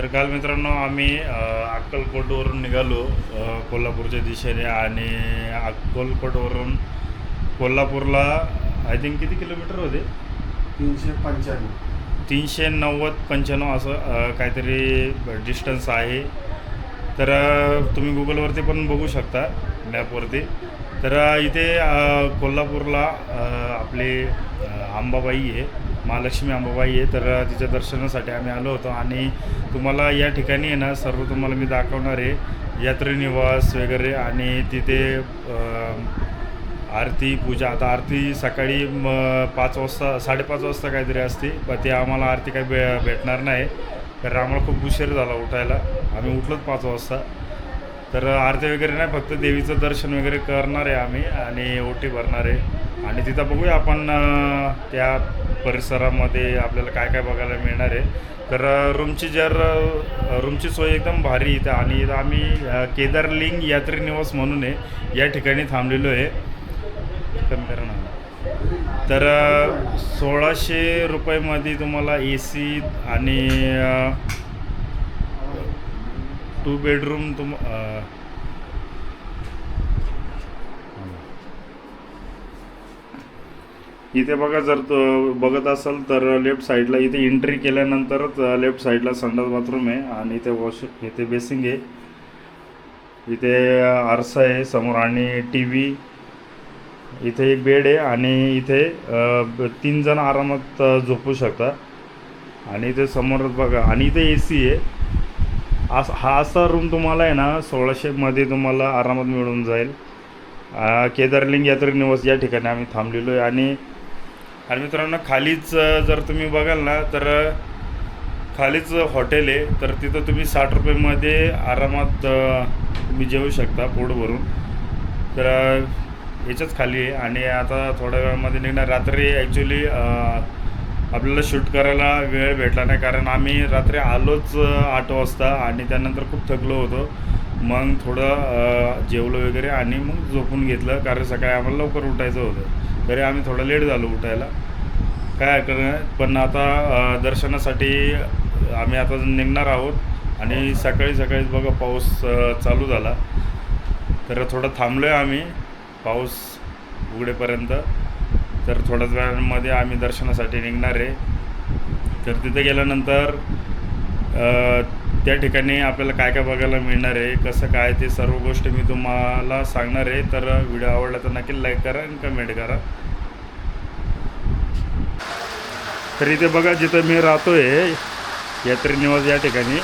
तर काल मित्रांनो आम्ही अक्कलकोटवरून निघालो कोल्हापूरच्या दिशेने आणि अक्कलकोटवरून कोल्हापूरला आय थिंक किती किलोमीटर होते? तीनशे पंच्याण्णव. तीनशे नव्वद पंच्याण्णव असं काहीतरी डिस्टन्स आहे. तर तुम्ही गुगलवरती पण बघू शकता मॅपवरती तर इथे कोल्हापूरला आपले अ, अंबाबाई आहे. महालक्ष्मी अंबाबाई आहे तर तिच्या दर्शनासाठी आम्ही आलो होतो. आणि तुम्हाला या ठिकाणी आहे ना सर्व तुम्हाला मी दाखवणार आहे. यात्रेनिवास वगैरे आणि तिथे आरती पूजा. आता आरती सकाळी म पाच वाजता साडेपाच वाजता काहीतरी असते. पण ते आम्हाला आरती काही भे भेटणार नाही. कारण आम्हाला खूप उशीर झाला उठायला. आम्ही उठलोच पाच वाजता. तर आरती वगैरे नाही फक्त देवीचं दर्शन वगैरे करणार आहे आम्ही आणि ओटी भरणार आहे. आणि तिथं बघूया आपण त्या परिसरामध्ये आपल्याला काय काय बघायला मिळणार आहे. तर रूमची जर रूमची सोय एकदम भारी इथं आणि इथं आम्ही केदारलिंग यात्री निवास म्हणून आहे या ठिकाणी थांबलेलो आहे. कमी करा ना. तर सोळाशे रुपयेमध्ये तुम्हाला ए सी आणि टू बेडरूम तुम अ, इथे बघा जर बघत असाल तर लेफ्ट साईडला इथे एंट्री केल्यानंतरच लेफ्ट साईडला संडास बाथरूम आहे आणि इथे वॉश इथे बेसिंग आहे इथे आरसा आहे समोर आणि टी व्ही इथे एक बेड आहे आणि इथे तीन जण आरामात झोपू शकता आणि इथे समोरच बघा आणि इथे ए सी आहे. अस हा असा रूम तुम्हाला आहे ना सोळाशेमध्ये तुम्हाला आरामात मिळून जाईल. केदारलिंग यात्रा निवास या ठिकाणी आम्ही थांबलेलो आहे आणि आणि मित्रांनो खालीच जर तुम्ही बघाल ना तर खालीच हॉटेल आहे. तर तिथं तुम्ही साठ रुपयेमध्ये आरामात तुम्ही जेवू शकता पोट भरून तर याच्याच खाली आहे. आणि आता थोड्या वेळामध्ये निघणार. रात्री ॲक्च्युली आपल्याला शूट करायला वेळ भेटला नाही. कारण आम्ही रात्री आलोच आठ वाजता आणि त्यानंतर खूप थकलो होतो. मग थोडं जेवलं जेवलो वगैरे आणि मग झोपून घेतलं. कारण सकाळी आम्हाला लवकर उठायचं होतं. तरी आम्ही थोडं लेट झालो उठायला. काय हरकत नाही पण आता दर्शनासाठी आम्ही आता निघणार आहोत आणि सकाळी सकाळीच बघा पाऊस चालू झाला. तर थोडं थांबलो आहे आम्ही पाऊस उघडेपर्यंत. तर थोड्याच वेळामध्ये आम्ही दर्शनासाठी निघणार आहे. तर तिथे गेल्यानंतर त्या ठिकाणी आपल्याला काय काय बघायला मिळणार आहे कसं काय ते सर्व गोष्ट मी तुम्हाला सांगणार आहे. तर व्हिडिओ आवडला तर नक्की लाईक करा आणि कमेंट करा. तर इथे बघा जिथं मी राहतो आहे यात्री निवास या ठिकाणी.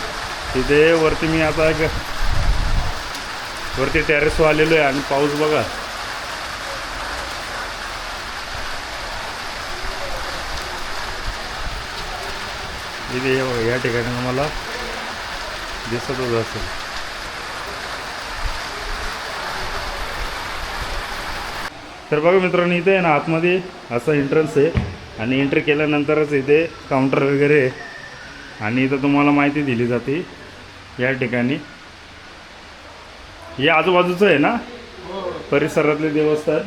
तिथे वरती मी आता एक वरती टेरेसवर आलेलो आहे आणि पाऊस बघा. इथे या ठिकाणी तुम्हाला दिसतच असेल तर बघा मित्रांनो इथे आहे ना आतमध्ये असं एंट्रन्स आहे. आणि एंट्री केल्यानंतरच इथे काउंटर वगैरे आहे. आणि इथं तुम्हाला माहिती दिली जाते या ठिकाणी. हे आजूबाजूचं आहे ना? परिसरातले देवस्थान.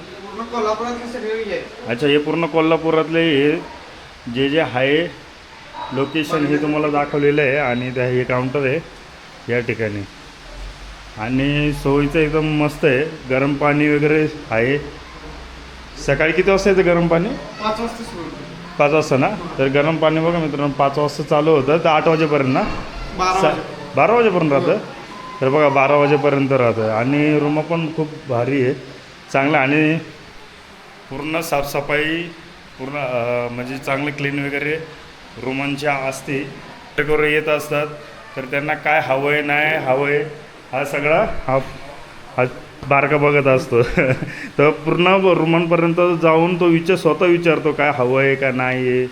अच्छा हे पूर्ण कोल्हापुरातले हे जे जे आहे लोकेशन हे तुम्हाला दाखवलेलं आहे. आणि त्या हे काउंटर आहे. या ठिकाणी. आणि सोयीचं एकदम मस्त आहे. गरम पाणी वगैरे आहे. सकाळी किती वाजता येतं गरम पाणी? पाच वाजता. पाच वाजता ना? तर गरम पाणी बघा मित्रांनो पाच वाजता चालू होतं. तर आठ वाजेपर्यंत ना? बारा सा बारा वाजेपर्यंत राहतं? तर बघा बारा वाजेपर्यंत राहतं. आणि रूम पण खूप भारी आहे. चांगलं आणि पूर्ण साफसफाई पूर्ण म्हणजे चांगलं क्लीन वगैरे रूमांच्या असते येत असतात. तर त्यांना काय हवं आहे नाही हवं आहे हा सगळा हा हा बारका बघत असतो. तर पूर्ण रुमांपर्यंत जाऊन तो विचार स्वतः विचारतो काय हवं आहे का नाही आहे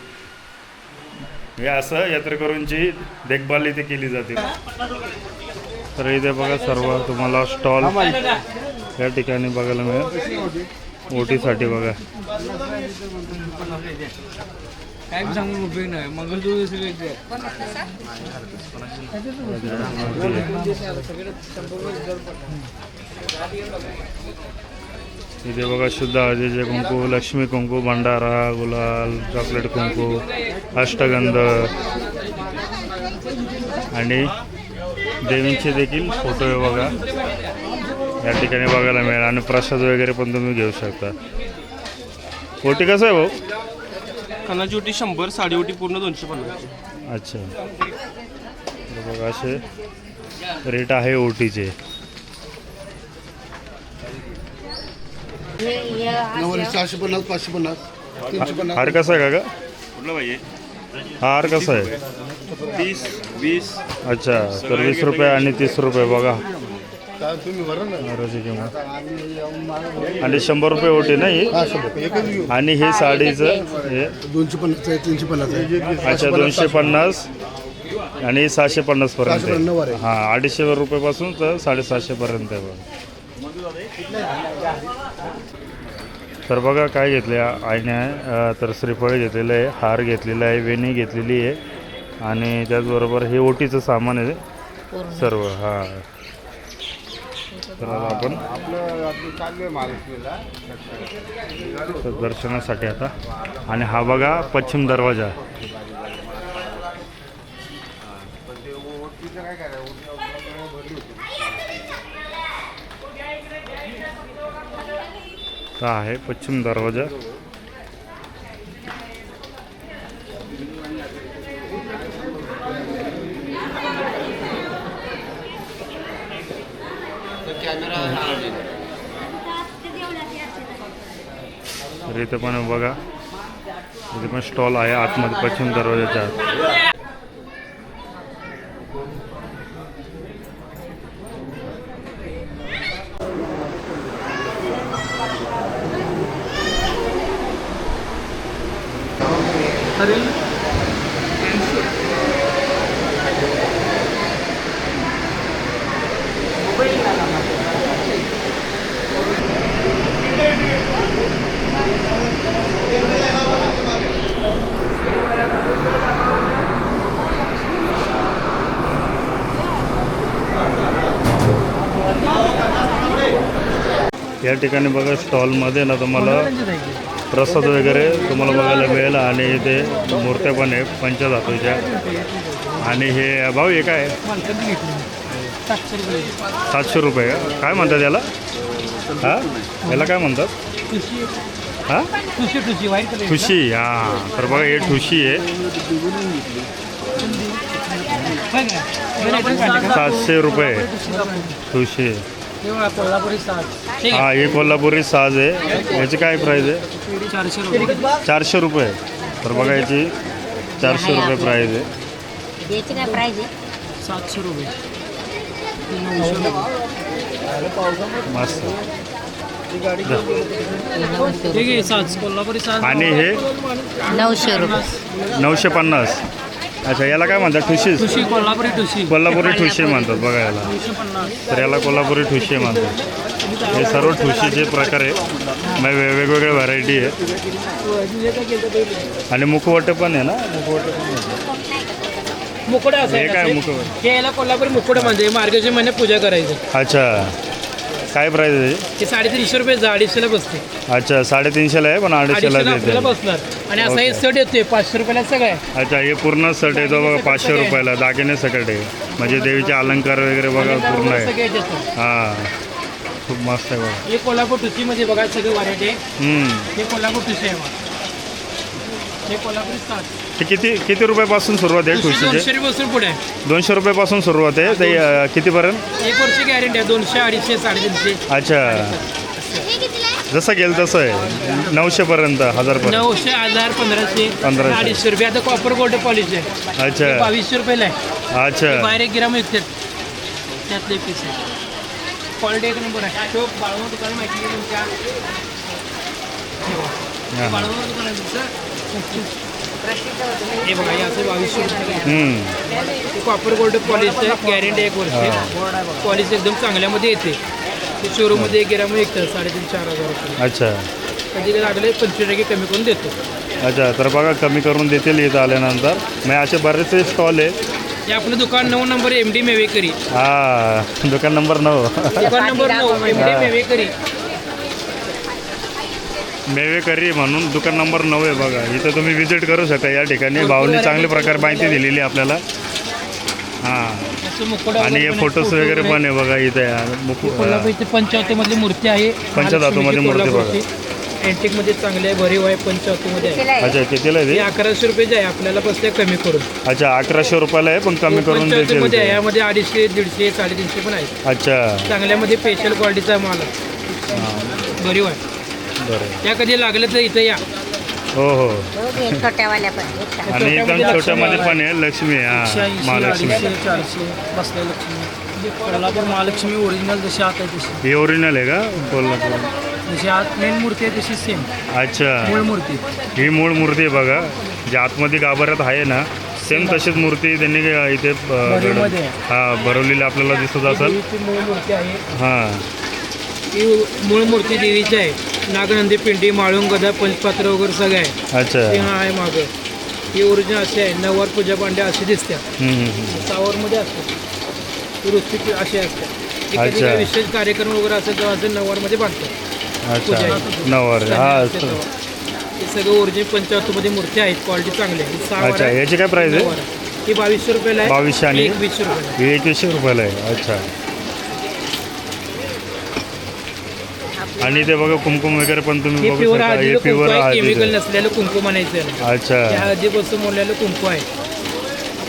हे असं यात्रेकरूंची देखभाल इथे केली जाते. तर इथे बघा सर्व तुम्हाला स्टॉल या ठिकाणी बघायला मिळेल. ओटीसाठी बघा. काय सांगून उपयोग नाही. मंगळसूत्र सगळे इथे बघा शुद्ध हळदीचे कुंकू लक्ष्मी कुंकू भंडारा गुलाल चॉकलेट कुंकू अष्टगंध. आणि देवींचे देखील फोटो आहे बघा. या ठिकाणी बघायला मिळेल. आणि प्रसाद वगैरे पण तुम्ही घेऊ शकता. ओटी कसं आहे भाऊ? कानाची ओटी शंभर साडी ओटी पूर्ण दोनशे पन्नास अच्छा. बघा असे रेट आहे ओटीचे. सहाशे पन्नास पाचशे पन्नास तीनशे पन्नास. हार कसा आहे का कुठलं पाहिजे हा हार कसा आहे? तीस वीस. अच्छा तर वीस रुपये आणि तीस रुपये बघा. हाराची किंमत आणि शंभर रुपये ओटी ना ही? हा शंभर एकच घेऊ आणि हे साडीचं हे? दोनशे पन्नास आहे तीनशे पन्नास आहे. अच्छा दोनशे पन्नास. आणि सहाशे पन्नास पर्यंत. हा अडीचशे रुपयापासून तर साडेसहाशे पर्यंत आहे बघा. तर बघा काय घेतले आईने तर श्रीफळ घेतलेलं आहे हार घेतलेला आहे वेणी घेतलेली आहे. आणि त्याचबरोबर हे ओटीचं सामान आहे सर्व हा. तर आपण तर दर्शनासाठी आता. आणि हा बघा पश्चिम दरवाजा. हा आहे पश्चिम दरवाजा. इथं पण बघा. इथे पण स्टॉल आहे आतमध्ये पश्चिम दरवाजाच्या. आत ठिकाणी बघा स्टॉलमध्ये ना तुम्हाला प्रसाद वगैरे तुम्हाला बघायला मिळेल आणि इथे मूर्त्या पण आहे पंचधातूच्या. आणि हे भाऊ हे काय? आहे? सातशे रुपये काय म्हणतात याला? हां? याला काय म्हणतात? हां? ठुशी हां. तर बघा हे ठुशी आहे. सातशे रुपये ठुशी. हा हे कोल्हापुरी साज आहे. याची काय प्राईस आहे? चारशे रुपये. चारशे रुपये. तर बघा याची चारशे रुपये प्राईस आहे. याची काय प्राईज आहे? सातशे रुपये. मस्त. ठीक आहे सात कोल्हापुरी सात आणि हे? नऊशे रुपये. नऊशे पन्नास. अच्छा याला काय म्हणतात ठुशीस ठुशी कोल्हापुरी ठुशी. कोल्हापुरी ठुशी म्हणतात बघा याला. तर याला कोल्हापुरी ठुशी म्हणतात. हे सर्व ठुशीचे प्रकार आहे. मग वे- वेगवेगळ्या व्हरायटी आहे. आणि मुखवटे पण आहे ना? मुखवटे पण असं हे काय मुखवट? हे याला कोल्हापुरी मुकुड म्हणजे मार्गशीर महिन्यात पूजा करायचं. अच्छा. काय प्राईस आहे? हे साडेतीनशे रुपये जा अडीचशेला बसते. अच्छा साडेतीनशेला आहे पण अडीचशेला अडीचशेला देते. बसणार. आणि असा हे. सट येतोय पाचशे रुपयाला सगळं आहे. अच्छा हे पूर्ण सेट येतो बघा पाचशे रुपयाला दागिने सकट आहे म्हणजे देवीचे अलंकार वगैरे बघा पूर्ण आहे. हां. खूप मस्त आहे बघा. हे कोल्हापूर ठुशीमध्ये बघा सगळी व्हरायटी आहे. हम्म. हे कोल्हापूर ठुशी आहे बघा. हे कोल्हापुरी ते किती किती रुपयापासून सुरुवात आहे दोनशे ठुशीचे रुपये पुढे. आहे दोनशे रुपयापासून सुरुवात आहे. ते अं, कितीपर्यंत? एक वर्ष गॅरंटी आहे दोनशे अडीचशे साडेतीनशे. अच्छा. जसं गेलं तसं आहे. नऊशेपर्यंत हजारपर्यंत. नऊशे हजार पंधराशे पंधराशे. अडीचशे रुपये. आता कॉपर गोल्ड पॉलिश आहे. हे अच्छा बावीसशे रुपयाला आहे. अच्छा. बाहेर एक ग्राम विकतात. त्यातले पीस आहे. क्वालिटी एक नंबर आहे. तो बाळूमा दुकान माहिती आहे तुमच्या? हां. बाळूमा दुकान आहे तुमचं? हे बघा हे असं बावीसशे रुपये हम्म. कॉपर गोल्ड पॉलिश आहे गॅरंटी एक वर्ष पॉलिश एकदम चांगल्यामध्ये येते. ते शोरूममध्ये एक गिरामध्ये विकतात साडेतीन चार हजार रुपये. अच्छा. कधी कधी लागले पंचवीस टक्के कमी करून देतो. अच्छा तर बघा कमी करून देतील इथं आल्यानंतर. मग असे बरेचसे स्टॉल आहे हे आपलं दुकान नऊ नंबर एम डी मेवेकरी हा दुकान नंबर नऊ. दुकान नंबर नऊ एम डी मेवेकरी मेवे करी म्हणून दुकान नंबर नऊ आहे बघा. इथं तुम्ही विजिट करू शकता या ठिकाणी. भाऊनी चांगल्या प्रकारे माहिती दिलेली आहे आपल्याला. हां. आणि हे फोटोज वगैरे पण आहे बघा इथे मुकु कोल्हापूर इथे पंचवटीमधली मूर्ती आहे. पंचधातूमध्ये मूर्ती बघा. अँटिकमध्ये चांगली आहे. भरीव आहे पंचवटीमध्ये आहे अच्छा कितीला आहे हे अकराशे रुपयाचे आहे. आपल्याला बसते कमी करून. अच्छा अकराशे रुपयाला आहे पण कमी करून ते. यामध्ये अडीचशे दीडशे साडेतीनशे पण आहे. अच्छा. चांगल्यामध्ये स्पेशल क्वालिटीचा माल आहे. भरीव आहे. बरं त्या कधी लागलं तर इथं या. हो हो. छोट्यावाल्या पण आणि एकदम छोट्यामध्ये पण आहे लक्ष्मी हां महालक्ष्मी. चारशे बसल्या लक्ष्मी. कोल्हापूर महालक्ष्मी ओरिजिनल जशी आत आहे तशी. ही ओरिजिनल आहे का? कोल्हापूर. जशी आत मेन मूर्ती आहे तशी सेम अच्छा. मूळ मूर्ती. ही मूळ मूर्ती आहे बघा. जी आतमध्ये गाभाऱ्यात आहे ना सेम तशीच मूर्ती त्यांनी इथे अ, भरीवमध्ये आहे. हा भरवलेली आपल्याला दिसत असेल. ही मूळ मूर्ती आहे. हां. ही मूळ मूर्ती देवीची आहे. नागनंदी पिंडी माळून गदा पंचपात्र वगैरे सगळं आहे. अच्छा. सिंह आहे मागं. ही ओरिजिनल अशी आहे. नववार पूजा पांड्या अशी दिसते. हम्म, हम्म, हम्म. सावरमध्ये असते. रुस्ती अशी असते. अच्छा. काही विशेष कार्यक्रम वगैरे असेल तेव्हा असं नववारमध्ये बांधतात. अच्छा. नवर. हा असते. हे सगळं ओरिजिनल पंचावतमध्ये मूर्ती आहेत. क्वालिटी चांगली आहे. ही सहा अच्छा. याची काय वार आहे. ही बावीसशे रुपयाला आहे. बावीसशे आणि? एक वीसशे रुपयाला आहे. एकवीसशे रुपयाला आहे. अच्छा. आणि ते बघा कुमकुम वगैरे पण तुम्ही हे बघू प्युअर शकता. हे हळदीचं कुंकू प्युअर आहे केमिकल हळदीचं नसलेलं कुंकू म्हणायचं याला. त्या अच्छा हळदीपासून मोडलेलं कुंकू आहे.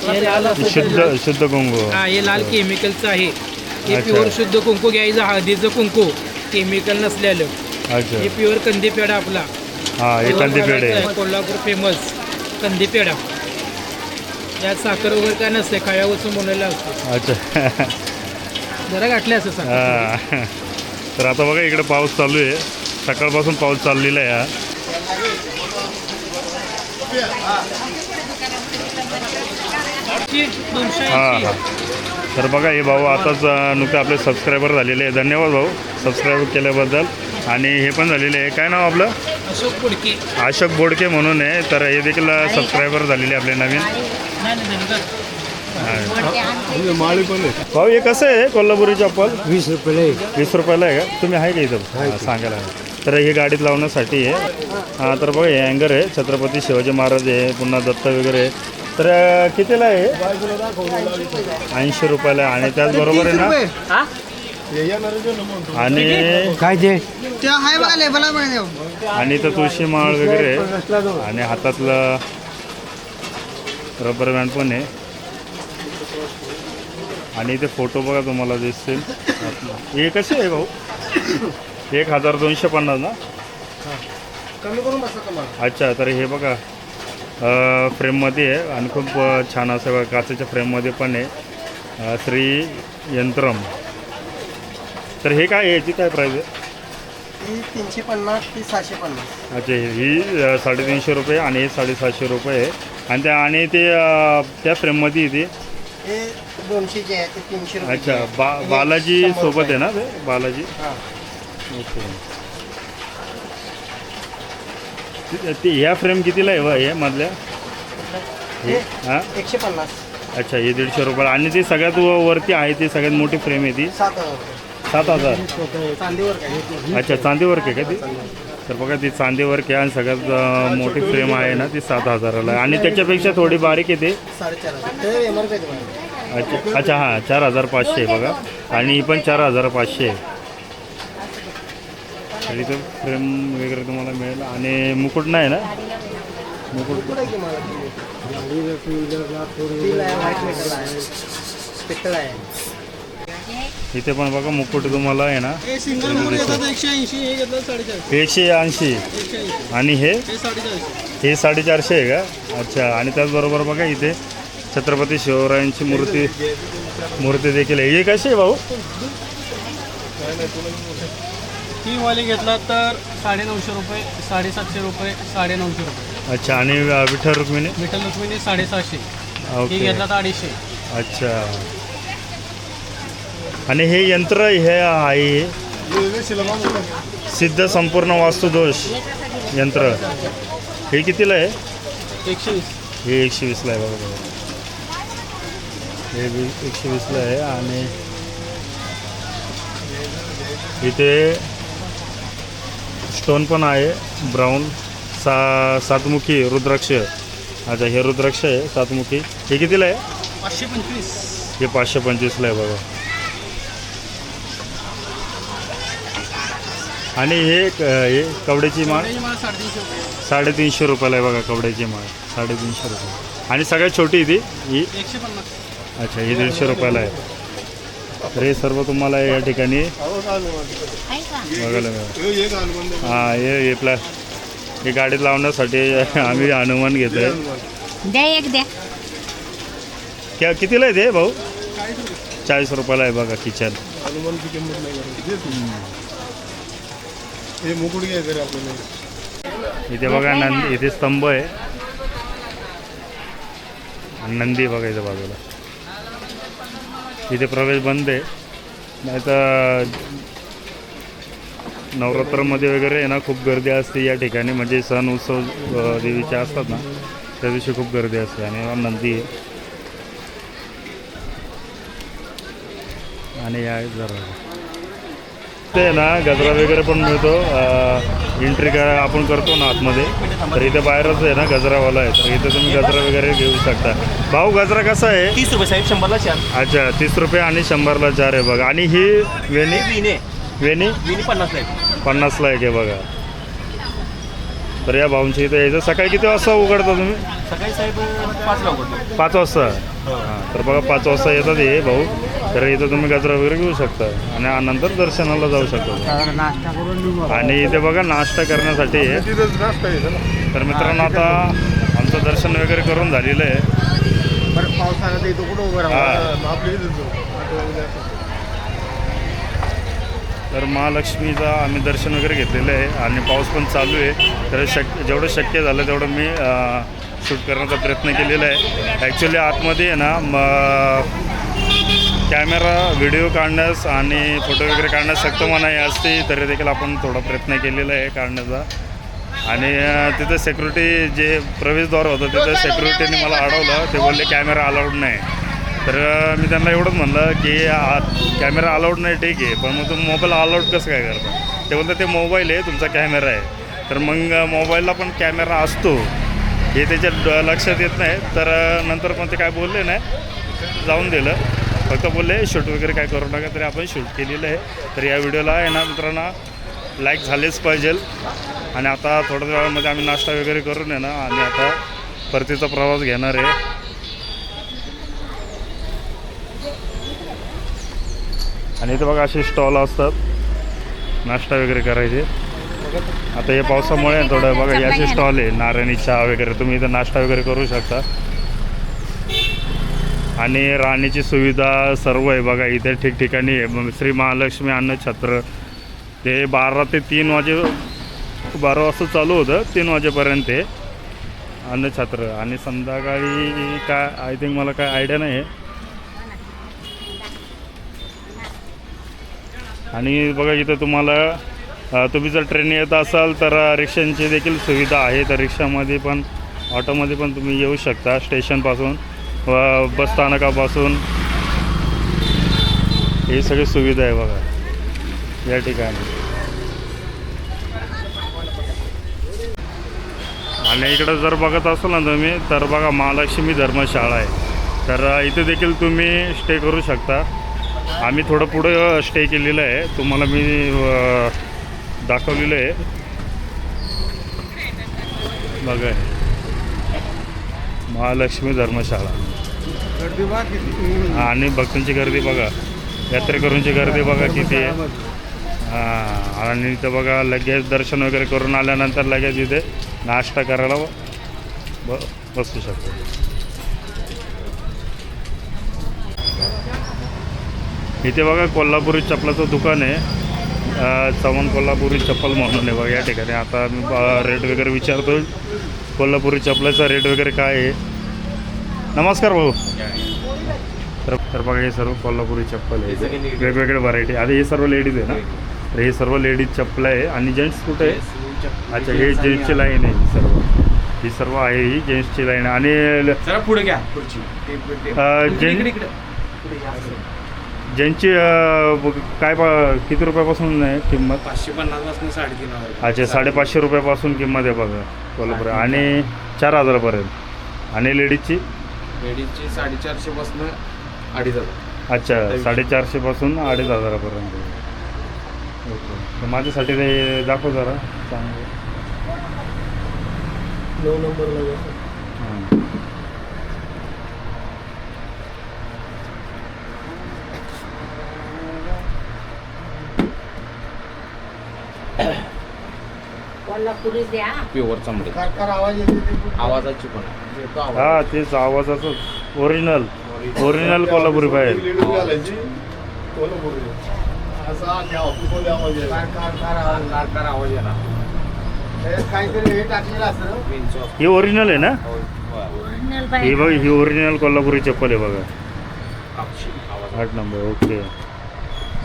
हे लाल असं- शुद्ध शुद्ध कुंकू. हा हे लाल केमिकलचं आहे. हे अच्छा. प्युअर शुद्ध कुंकू घ्यायचं हळदीचं कुंकू. केमिकल नसलेलं. अच्छा. हे प्युअर कंदी पेढा आपला. हा हे कंदी पेढ आहे. कोल्हापूर फेमस कंदी पेढा यात साखर वगैरे काय नसते खाव्यापासून बनवलेलं असतं अच्छा. जरा गाठले असं साखर. हा. तर आता बघा इकडे पाऊस चालू आहे. सकाळपासून पाऊस चाललेला आहे हा. हा तर बघा हे भाऊ आताच नुकते आपले सबस्क्रायबर झालेले आहे धन्यवाद भाऊ सबस्क्राईब केल्याबद्दल. आणि हे पण झालेले आहे. काय नाव आपलं? अशोक पुडके अशोक बोडके म्हणून आहे. तर हे देखील सबस्क्रायबर झालेले आपले नवीन. नाही नाही धनगर भाऊ हे कसं आहे कोल्हापुरी चप्पल वीस रुपये वीस रुपयाला आहे का? तुम्ही आहे का इथं? हा, सांगायला तर हे गाडीत लावण्यासाठी आहे. हां तर बघा हे अँगर आहे. छत्रपती शिवाजी महाराज आहे पुन्हा दत्त वगैरे आहे. तर अ, कितीला आहे ऐंशी रुपयाला आहे. आणि त्याचबरोबर आहे ना? आणि काय ते? आणि इथं तुळशी माळ वगैरे आहे. आणि हातातलं रबर बँड पण आहे. आणि इथे फोटो बघा तुम्हाला दिसतील. हे कसे आहे भाऊ? एक हजार दोनशे पन्नास ना? कमी करून अच्छा तर हे बघा फ्रेममध्ये आहे आणि खूप छान असं बघा काचेच्या फ्रेममध्ये पण आहे. श्री यंत्रम. तर हे काय आहे? याची काय प्राईस आहे? ही तीनशे पन्नास ती सहाशे पन्नास. अच्छा ही साडेतीनशे रुपये आणि हे साडेसातशे रुपये आहे. आणि त्या आणि ते त्या फ्रेममध्ये येते हे दोनशेचे आहे ते तीनशे रुपये अच्छा बा बालाजी सोबत आहे ना ते? बालाजी? हां. ओके. ती- ती ह्या फ्रेम कितीला आहे व हे मधल्या? हे हां? एकशे पन्नास. अच्छा हे दीडशे रुपये. आणि ती सगळ्यात व- वरती आहे ती सगळ्यात मोठी फ्रेम आहे ती? सात हजार रुपये. सात हजार. चांदीवर काय? अच्छा चांदीवर आहे का ती? तर बघा ती चांदीवर आहे आणि सगळ्यात मोठी फ्रेम आहे ना ती सात हजाराला आहे. आणि त्याच्यापेक्षा थोडी बारीक येते ते. अच्छा अच्छा हां चार हजार पाचशे आहे बघा. आणि ही पण चार हजार पाचशे आहे. तर फ्रेम वगैरे तुम्हाला मिळेल. आणि मुकुट नाही ना? मुकुट. आहे. इथे पण बघा मुकुट तुम्हाला आहे ना. एकशे ऐंशी आणि हे? हे साडेचारशे. आहे का? अच्छा आणि त्याचबरोबर बघा इथे छत्रपती शिवरायांची मूर्ती मूर्ती देखील आहे. हे कशी आहे भाऊ? ही वाली घेतला तर साडेनऊशे रुपये साडेसातशे रुपये साडेनऊशे रुपये. अच्छा आणि विठ्ठल रुक्मिणी? विठ्ठल रुक्मिणी साडेसहाशे. ही घेतला तर अडीचशे. अच्छा. आणि हे यंत्र हे आहे. सिद्ध संपूर्ण वास्तुदोष यंत्र. हे कितीला आहे? एकशे वीस हे एकशे वीसला आहे बघा हे एकशे वीसला आहे आणि इथे स्टोन पण आहे ब्राऊन सा सातमुखी रुद्राक्ष. अच्छा हे रुद्राक्ष आहे सातमुखी. हे कितीला आहे? पाचशे पंचवीस. हे पाचशे पंचवीसला आहे बघा. आणि हे क- हे कवड्याची माळ? मला साडेतीनशे रुपये. साडेतीनशे रुपयाला आहे बघा कवड्याची माळ. साडेतीनशे रुपये. आणि सगळ्यात छोटी ही ती ही? एकशे पन्नास. अच्छा ही दीडशे रुपयाला आहे. तर हे सर्व तुम्हाला या ठिकाणी आहे बघायला मिळेल. हां हे हे प्ला हे गाडीत लावण्यासाठी आम्ही हनुमान घेतो आहे द्या एक द्या. क्या कितीला आहे ते भाऊ? चाळीस रुपयाला आहे बघा किचन. हनुमानची किंमत नाही. हे मुकुट घ्यायचं रे आपल्याला. इथे बघा नंदी इथे स्तंभ आहे. आणि नंदी आहे बघा बाजूला. इथे प्रवेश बंद आहे. नाही तर नवरात्रामध्ये वगैरे ना खूप गर्दी असते या ठिकाणी. म्हणजे सण उत्सव देवीचे असतात ना त्या दिवशी खूप गर्दी असते. आणि नंदी आहे. आणि या जरा ते ना गजरा वगैरे पण मिळतो. एंट्री का आपण करतो ना आतमध्ये. तर इथे बाहेरच आहे ना गजरावाला आहे. तर इथे तुम्ही गजरा वगैरे घेऊ शकता. भाऊ गजरा कसा आहे? तीस रुपये साहेब शंभरला चार. अच्छा तीस रुपये आणि शंभरला चार आहे बघा. आणि ही वेणी? विने वेणी. विने पन्नास आहे. पन्नासला एक आहे बघा. तर या भाऊंची इथे यायचं. सकाळी किती वाजता उघडता तुम्ही? सकाळी साहेब पाच उघडतो. पाच वाजता? हां तर बघा पाच वाजता येतात हे भाऊ. तर इथं तुम्ही गजरा वगैरे घेऊ शकता. आणि नंतर दर्शनाला जाऊ शकता. आणि इथे बघा नाश्ता करण्यासाठी तर मित्रांनो आता आमचं दर्शन वगैरे करून झालेलं आहे. हा. तर महालक्ष्मीचा आम्ही दर्शन वगैरे घेतलेलं आहे. आणि पाऊस पण चालू आहे. तर शक्य जेवढं शक्य झालं तेवढं मी शूट करण्याचा प्रयत्न केलेला आहे. ॲक्च्युली आतमध्ये आहे ना म कॅमेरा व्हिडिओ काढण्यास आणि फोटो वगैरे काढण्यास सक्त मनाई असते तरी देखील आपण थोडा प्रयत्न केलेला आहे काढण्याचा. आणि तिथं सेक्युरिटी जे प्रवेशद्वार होतं तिथं सेक्युरिटीने मला अडवलं. ते बोलले कॅमेरा अलाउड नाही. तर मी त्यांना एवढंच म्हणलं की कॅमेरा अलाउड नाही ठीक आहे. पण मग तुम्ही मोबाईल अलाउड कसं काय करता? ते बोलतात ते मोबाईल आहे तुमचा कॅमेरा आहे. तर मग मोबाईलला पण कॅमेरा असतो. हे त्याच्यात ड- लक्षात येत नाही. तर नंतर पण ते काय बोलले नाही. जाऊन दिलं. फक्त बोलले शूट वगैरे काय करू नका तरी आपण शूट केलेलं आहे. तर या व्हिडिओला आहे ना मित्रांना लाईक झालेच पाहिजे. आणि आता थोड्या वेळामध्ये आम्ही नाश्ता वगैरे करून आहे ना आणि आता परतीचा प्रवास घेणार आहे. आणि इथे बघा असे स्टॉल असतात. नाश्ता वगैरे करायचे. आता हे पावसामुळे थोडं बघा याचे असे स्टॉल आहे. नारायणी चहा वगैरे तुम्ही इथं नाश्ता वगैरे करू शकता. आणि राहण्याची सुविधा सर्व आहे बघा इथे ठिकठिकाणी आहे. मग श्री महालक्ष्मी अन्न छत्र. ते बारा ते तीन वाजे बारा वाजता चालू होतं तीन वाजेपर्यंत आहे. अन्नछत्र आणि संध्याकाळी काय आय थिंक मला काय आयडिया नाही आहे. आणि बघा इथं तुम्हाला तुम्ही जर ट्रेन येत असाल तर रिक्षांची देखील सुविधा आहे. तर रिक्षामध्ये पण ऑटोमध्ये पण तुम्ही येऊ शकता स्टेशनपासून व बस स्थानकापासून ही सगळी सुविधा आहे बघा या ठिकाणी. आणि इकडं जर बघत असाल ना तुम्ही तर बघा महालक्ष्मी धर्मशाळा आहे. तर इथे देखील तुम्ही स्टे करू शकता. आम्ही थोडं पुढं स्टे केलेलं आहे. तुम्हाला मी दाखवलेलं आहे. बघा महालक्ष्मी धर्मशाळा. गर्दी किती आणि भक्तांची गर्दी बघा. यात्रेकरूंची गर्दी बघा किती आहे. हां आणि इथं बघा लगेच दर्शन वगैरे करून आल्यानंतर लगेच इथे नाश्ता करायला ब बसू शकतो. इथे बघा कोल्हापुरी चपलाचं दुकान आहे. अं, चव्हाण कोल्हापुरी चप्पल म्हणून आहे बघा या ठिकाणी. आता मी रेट वगैरे विचारतो कोल्हापुरी चपलाचा रेट वगैरे काय आहे? नमस्कार भाऊ. तर तर बघा हे सर्व कोल्हापुरी चप्पल आहे. वेगवेगळे व्हरायटी आता हे सर्व लेडीज आहे ना? तर हे सर्व लेडीज चप्पल आहे आणि जेंट्स कुठे आहे? अच्छा हे जेंट्सची लाईन आहे ही सर्व. ही सर्व आहे ही जेंट्सची लाईन आणि पुढे घ्या. खुर्ची अं, जें जेंट्सची अं, ब- काय पा- किती रुपयापासून आहे किंमत? पाचशे पन्नासपासून साडेतीन अच्छा साडेपाचशे रुपयापासून किंमत आहे बघा कोल्हापूर. आणि चार हजारापर्यंत आणि लेडीजची लेडीजची साडेचारशे पासून अडीच हजार. अच्छा साडेचारशे पासून अडीच हजारापर्यंत. ओके. तर माझ्यासाठी ते दाखव जरा. चांगलं. नऊ नंबरला हां. कोल्हापुरी द्या. प्युअर आवाज येते ते आवाजाची पण. आहे. येतो आवाज. हा तेच आवाजाचं. ओरिजिनल ओरिजिनल कोल्हापुरी पाहिजे लेडीज घालायची कोल्हापुरी. असा त्या ऑफिसमध्ये आवाज यायचा. कार कार आवाज येणार? हे काहीतरी हे टाकलेलं असतं ना? विंचो ही ओरिजिनल आहे ना? ओरिजिनल ही पाहिजे बघ ही ओरिजिनल कोल्हापुरी चप्पल आहे बघा. कापशी आवाज. आठ नंबर ओके.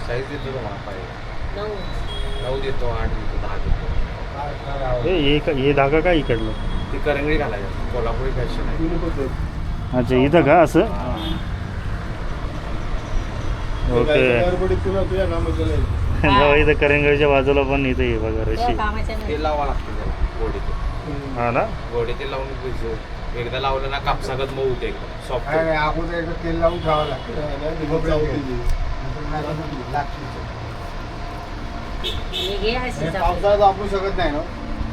साईज देतो तुम्हाला पाहिजे. नऊ. नऊ देतो आठ देतो. हे हे का- हे धागा काय इकडलं ती करंगडी घालायची. कोल्हापुरी फॅशन आहे. अच्छा इथं का असं? हे. ओके. जाऊ इथं करंगळच्या बाजूला पण इथं हे बघा रशी. तो कामाच्या नाही. ते लावा लागते त्याला गोडीचे हा ना? गोडे ते लावून. एकदा लावलं ना कापसागत मऊ होते एकदम. सॉफ्ट अगोदर एकदा तेल लावून ठेवावं लागतं. लागते. हे हे. पावसाळ्यात वापरू शकत नाही ना?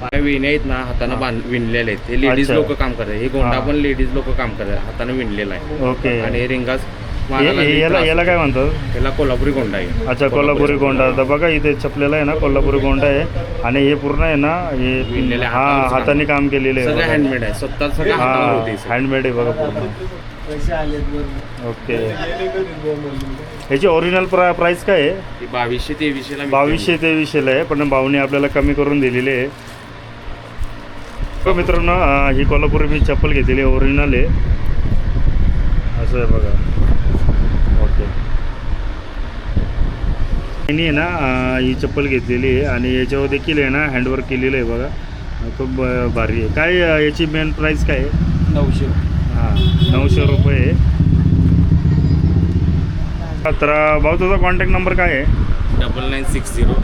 पाय विणे आहेत ना हाताने बांध विणलेले आहेत. हे लेडीज अच्छा. लोक काम करतात. हे गोंडा हा. पण लेडीज लोक काम करतात. हाताने विणलेला आहे. ओके. आणि हे रिंगास हे- हे- लई याला त्रास याला काय होतो. म्हणतात? त्याला कोल्हापुरी गोंडा आहे. अच्छा कोल्हापुरी गोंडा. तर बघा इथे छपलेला आहे ना कोल्हापुरी गोंडा आहे. आणि हे पूर्ण आहे ना हे विणलेलं हा हातावरचं काम. हाताने काम. केलेले सगळं आहे हँडमेड आहे. स्वतः सगळं हा हातावर होते. सगळं. हँडमेड आहे बघा पूर्ण. पैसे आलेत बरोबर. ओके. गेले. ह्याची ओरिजिनल प्रा प्राईस काय आहे? ती बावीसशे तेवीसशे ला बावीसशे तेवीसशेला आहे पण भाऊने आपल्याला कमी करून दिलेली आहे. हो मित्रांनो अं, ही कोल्हापुरी मी चप्पल घेतलेली आहे ओरिजिनल आहे. असं आहे बघा. ओके. त्यांनी आहे ना अं, ही चप्पल घेतलेली आहे आणि याच्यावर देखील आहे ना हँडवर्क केलेलं आहे बघा. खूप अं, भारी आहे. काय अं, याची मेन प्राईस काय आहे? नऊशे. नऊशे रुपये. तर भाऊ तुझा कॉन्टॅक्ट नंबर काय आहे? Double nine six zero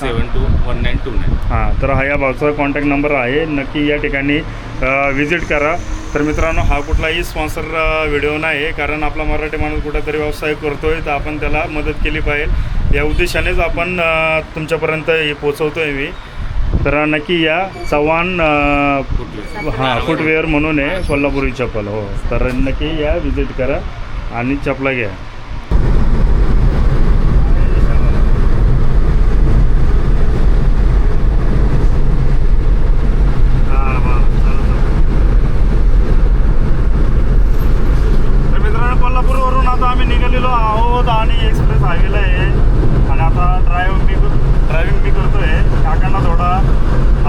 seven two one nine two nine हां तर हा या भाऊचा कॉन्टॅक्ट नंबर आहे. नक्की या ठिकाणी व्हिजिट करा. तर मित्रांनो हा कुठलाही स्पॉन्सर व्हिडिओ नाही आहे. कारण आपला मराठी माणूस कुठेतरी व्यवसाय करतो आहे तर आपण त्याला मदत केली पाहिजे. या उद्देशानेच आपण तुमच्यापर्यंत हे पोचवतो आहे मी. तर नक्की या चव्हाण हां फुटवेअर म्हणून आहे कोल्हापुरी चप्पल हो. तर नक्की या व्हिजिट करा आणि चपला घ्या हां हां तर मित्रांनो कोल्हापूरवरून आता आम्ही निघालेलो आहोत आणि एक्सप्रेस हायवेला आहे आणि आता ड्रायव्ह मी ड्रायव्हिंग मी करतोय काकांना थोडा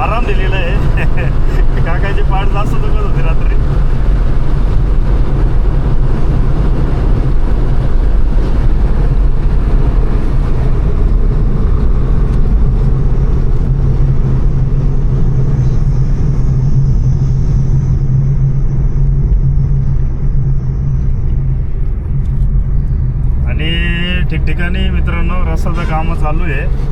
आराम दिलेला आहे काकाची पाठ जास्त दुखत होती रात्री आणि ठिकठिकाणी मित्रांनो रस्त्याचं कामं